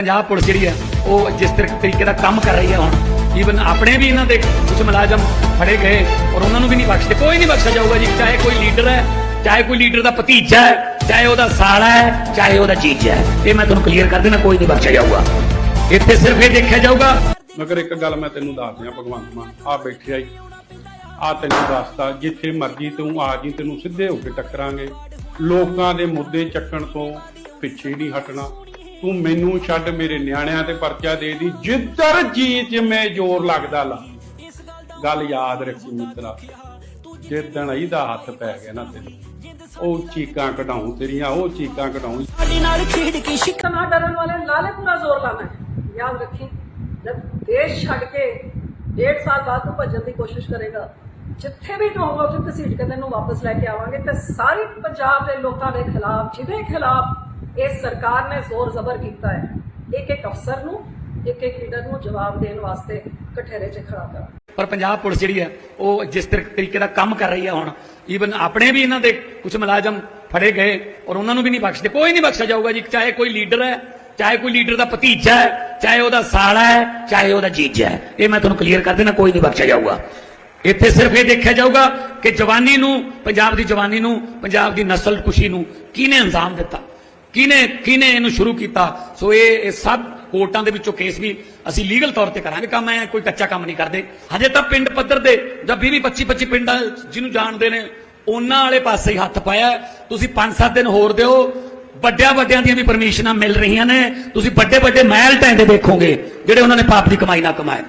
Punjab police ਜਿਹੜੀ ਹੈ, ਉਹ ਜਿਸ ਤਰੀਕੇ ਦਾ ਕੰਮ ਕਰ ਰਹੀ ਹੈ ਹੁਣ ਈਵਨ ਆਪਣੇ ਵੀ ਇਹਨਾਂ ਦੇ ਕੁਝ ਮੁਲਾਜ਼ਮ ਫੜੇ ਗਏ ਔਰ ਉਹਨਾਂ ਨੂੰ ਵੀ ਨਹੀਂ ਬਖਸ਼ਦੇ। ਕੋਈ ਨਹੀਂ ਬਖਸ਼ਿਆ ਜਾਊਗਾ ਜੀ, ਚਾਹੇ ਕੋਈ ਲੀਡਰ ਹੈ, ਚਾਹੇ ਕੋਈ ਲੀਡਰ ਦਾ ਭਤੀਜਾ ਹੈ, ਚਾਹੇ ਉਹਦਾ ਸਾਲਾ ਹੈ, ਚਾਹੇ ਉਹਦਾ ਜੀਜਾ ਹੈ। ਇਹ ਮੈਂ ਤੁਹਾਨੂੰ ਕਲੀਅਰ ਕਰ ਦੇਣਾ ਕੋਈ ਨਹੀਂ ਬਖਸ਼ਿਆ ਜਾਊਗਾ। ਇੱਥੇ ਸਿਰਫ ਇਹ ਦੇਖਿਆ ਜਾਊਗਾ। ਮਗਰ ਇੱਕ ਗੱਲ ਮੈਂ ਤੈਨੂੰ ਦੱਸ ਦਿਆਂ ਭਗਵੰਤ ਮਾਨ ਆ ਬੈਠਿਆ ਹੀ ਆ ਤੈਨੂੰ ਦੱਸਦਾ, ਜਿੱਥੇ ਮਰਜ਼ੀ ਤੂੰ ਆ ਜੀ, ਤੈਨੂੰ ਸਿੱਧੇ ਹੋ ਕੇ ਟੱਕਰਾਂਗੇ। ਲੋਕਾਂ ਦੇ ਮੁੱਦੇ ਚੱਕਣ ਤੋਂ ਪਿੱਛੇ ਨਹੀਂ ਹਟਣਾ। ਤੂੰ ਮੈਨੂੰ ਛੱਡ ਮੇਰੇ ਨਿਆਣਿਆਂ ਤੇ ਪਰਚਾ ਦੇ ਦੀ, ਜਿੱਧਰ ਜੀ ਜਿਵੇਂ ਜ਼ੋਰ ਲੱਗਦਾ ਲਾ। ਗੱਲ ਯਾਦ ਰੱਖੀ ਮਿੱਤਰਾ, ਜਿੱਦਣ ਇਹਦਾ ਹੱਥ ਪੈ ਗਿਆ ਨਾ ਤੈਨੂੰ, ਉਹ ਚੀਕਾਂ ਕਢਾਉਂ ਤੇਰੀਆਂ, ਉਹ ਚੀਕਾਂ ਕਢਾਉਂ। ਸਾਡੀ ਨਾਲ ਖੇਡ ਕੇ ਸ਼ਿਕ ਨਾ ਡਰਨ ਵਾਲੇ ਲਾਲੇ ਪੂਰਾ ਜ਼ੋਰ ਲਾਣਾ ਯਾਦ ਰੱਖੀ, ਜਦ ਦੇਸ਼ ਛੱਡ ਕੇ ਡੇਢ ਸਾਲ ਬਾਅਦ ਤੂੰ ਭੱਜਣ ਦੀ ਕੋਸ਼ਿਸ਼ ਕਰੇਗਾ, ਜਿੱਥੇ ਵੀ ਤੂੰ ਹੋਗਾ ਉੱਥੇ ਘਸੀਟ ਕੇ ਤੈਨੂੰ ਵਾਪਸ ਲੈ ਕੇ ਆਵਾਂਗੇ ਤੇ ਸਾਰੇ ਪੰਜਾਬ ਦੇ ਲੋਕਾਂ ਦੇ ਖਿਲਾਫ, ਜਿਹਦੇ ਖਿਲਾਫ ਇਸ ਸਰਕਾਰ ਨੇ ਜ਼ੋਰ ਜ਼ਬਰ ਕੀਤਾ ਹੈ। ਇੱਕ ਇੱਕ ਅਫਸਰ ਨੂੰ, ਇੱਕ ਇੱਕ ਲੀਡਰ ਨੂੰ ਜਵਾਬ ਦੇਣ ਵਾਸਤੇ ਕਠੇਰੇ 'ਚ ਖੜਾ ਕਰ। ਪਰ ਪੰਜਾਬ ਪੁਲਿਸ ਜਿਹੜੀ ਹੈ, ਉਹ ਜਿਸ ਤਰੀ- ਤਰੀਕੇ ਦਾ ਕੰਮ ਕਰ ਰਹੀ ਹੈ ਹੁਣ ਈਵਨ ਆਪਣੇ ਵੀ ਇਹਨਾਂ ਦੇ ਕੁਝ ਮੁਲਾਜ਼ਮ ਫੜੇ ਗਏ ਔਰ ਉਹਨਾਂ ਨੂੰ ਵੀ ਨਹੀਂ ਬਖਸ਼ਦੇ। ਕੋਈ ਨਹੀਂ ਬਖਸ਼ਿਆ ਜਾਊਗਾ ਜੀ, ਚਾਹੇ ਕੋਈ ਲੀਡਰ ਹੈ, ਚਾਹੇ ਕੋਈ ਲੀਡਰ ਦਾ ਭਤੀਜਾ ਹੈ, ਚਾਹੇ ਉਹਦਾ ਸਾਲਾ ਹੈ, ਚਾਹੇ ਉਹਦਾ ਜੀਜਾ ਹੈ। ਇਹ ਮੈਂ ਤੁਹਾਨੂੰ ਕਲੀਅਰ ਕਰ ਦੇਣਾ ਕੋਈ ਨਹੀਂ ਬਖਸ਼ਿਆ ਜਾਊਗਾ। ਇੱਥੇ ਸਿਰਫ ਇਹ ਦੇਖਿਆ ਜਾਊਗਾ ਕਿ ਜਵਾਨੀ ਨੂੰ, ਪੰਜਾਬ ਦੀ ਜਵਾਨੀ ਨੂੰ, ਪੰਜਾਬ ਦੀ ਨਸਲ ਕੁਸ਼ੀ ਨੂੰ ਕਿਹਨੇ ਅੰਜਾਮ ਦਿੱਤਾ? ਕਿਹਨੇ ਕਿਹਨੇ ਇਹਨੂੰ ਸ਼ੁਰੂ ਕੀਤਾ? ਸੋ ਇਹ ਇਹ ਸਭ ਕੋਰਟਾਂ ਦੇ ਵਿੱਚੋਂ ਕੇਸ ਵੀ ਅਸੀਂ ਲੀਗਲ ਤੌਰ ਤੇ ਕਰਾਂਗੇ। ਕੰਮ ਐ, ਕੋਈ ਕੱਚਾ ਕੰਮ ਨਹੀਂ ਕਰਦੇ। ਹਜੇ ਤਾਂ ਪਿੰਡ ਪੱਧਰ ਦੇ, ਜਾਂ 20 25 25 ਪਿੰਡਾਂ ਜਿਹਨੂੰ ਜਾਣਦੇ ਨੇ, ਉਹਨਾਂ ਵਾਲੇ ਪਾਸੇ ਹੀ ਹੱਥ ਪਾਇਆ ਤੁਸੀਂ 5-7 ਦਿਨ ਹੋਰ ਦਿਓ। ਵੱਡਿਆਂ ਵੱਡਿਆਂ ਦੀਆਂ ਵੀ ਪਰਮਿਸ਼ਨਾਂ ਮਿਲ ਰਹੀਆਂ ਨੇ। ਤੁਸੀਂ ਵੱਡੇ ਵੱਡੇ ਮਹਿਲ ਟੈਂਦੇ ਦੇਖੋਗੇ, ਜਿਹੜੇ ਉਹਨਾਂ ਨੇ ਪਾਪ ਦੀ ਕਮਾਈ ਨਾ ਕਮਾਏ।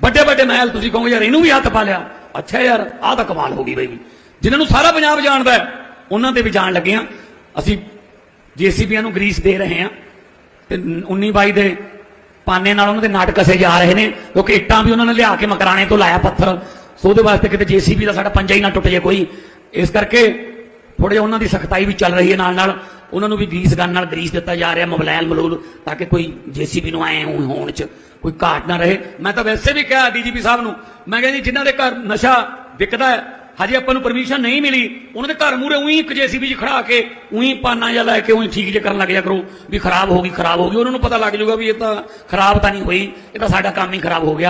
ਵੱਡੇ ਵੱਡੇ ਮਹਿਲ, ਤੁਸੀਂ ਕਹੋਗੇ, ਯਾਰ ਇਹਨੂੰ ਵੀ ਹੱਥ ਪਾ ਲਿਆ। ਅੱਛਾ ਯਾਰ, ਆਹ ਤਾਂ ਕਮਾਲ ਹੋ ਗਈ ਬਈ। ਜਿਨ੍ਹਾਂ ਨੂੰ ਸਾਰਾ ਪੰਜਾਬ ਜਾਣਦਾ ਉਹਨਾਂ ਤੇ ਵੀ ਜਾਣ ਲੱਗੇ ਆ ਅਸੀਂ ਜੀਸੀਬੀਆਂ ਨੂੰ ਗਰੀਸ ਦੇ ਰਹੇ ਹਾਂ ਤੇ 19 22 ਦੇ ਪਾਨੇ ਨਾਲ ਉਹਨਾਂ ਦੇ ਨਾਟ ਕਸੇ ਜਾ ਰਹੇ ਨੇ, ਕਿਉਂਕਿ ਇੱਟਾਂ ਵੀ ਉਹਨਾਂ ਨੇ ਲਿਆ ਕੇ ਮਕਰਾਣੇ ਤੋਂ ਲਾਇਆ ਪੱਥਰ। ਸੋ ਉਹਦੇ ਵਾਸਤੇ ਕਿਤੇ ਜੀਸੀਬੀ ਦਾ ਸਾਡਾ ਪੰਜਾ ਹੀ ਨਾ ਟੁੱਟ ਜੇ ਕੋਈ। ਇਸ ਕਰਕੇ ਥੋੜੇ ਜਿਹਾ ਉਹਨਾਂ ਦੀ ਸਖਤਾਈ ਵੀ ਚੱਲ ਰਹੀ ਹੈ ਨਾਲ ਨਾਲ ਉਹਨਾਂ ਨੂੰ ਵੀ ਗਰੀਸ ਗਨ ਨਾਲ ਗਰੀਸ ਦਿੱਤਾ ਜਾ ਰਿਹਾ ਮੋਬਾਈਲ ਮਲੂਲ, ਤਾਂ ਕਿ ਕੋਈ ਜੀਸੀਬੀ ਨੂੰ ਆਏ ਹੋਣ ਚ ਕੋਈ ਘਾਟ ਨਾ ਰਹੇ। ਮੈਂ ਤਾਂ ਵੈਸੇ ਵੀ ਕਿਹਾ ਡੀਜੀਪੀ ਸਾਹਿਬ ਨੂੰ, ਮੈਂ ਕਿਹਾ ਜੀ, ਜਿਨ੍ਹਾਂ ਦੇ ਘਰ ਨਸ਼ਾ ਵਿਕਦਾ ਹੈ ਹਜੇ ਆਪਾਂ ਨੂੰ ਪਰਮਿਸ਼ਨ ਨਹੀਂ ਮਿਲੀ। ਉਹਨਾਂ ਦੇ ਘਰ ਮੂਰੇ ਉਹੀ ਇੱਕ ਜੀਸੀਬੀ 'ਚ ਖੜਾ ਕੇ ਉਹੀ ਪਾਨਾ ਜਿਹਾ ਲੈ ਕੇ ਉਹੀ ਠੀਕ ਜੇ ਕਰਨ ਲੱਗ ਜਾ ਕਰੋ ਵੀ ਖਰਾਬ ਹੋ ਗਈ, ਖਰਾਬ ਹੋ ਗਈ। ਉਹਨਾਂ ਨੂੰ ਪਤਾ ਲੱਗ ਜਾਊਗਾ ਵੀ ਇਹ ਤਾਂ ਖਰਾਬ ਤਾਂ ਨਹੀਂ ਹੋਈ, ਇਹ ਤਾਂ ਸਾਡਾ ਕੰਮ ਹੀ ਖਰਾਬ ਹੋ ਗਿਆ।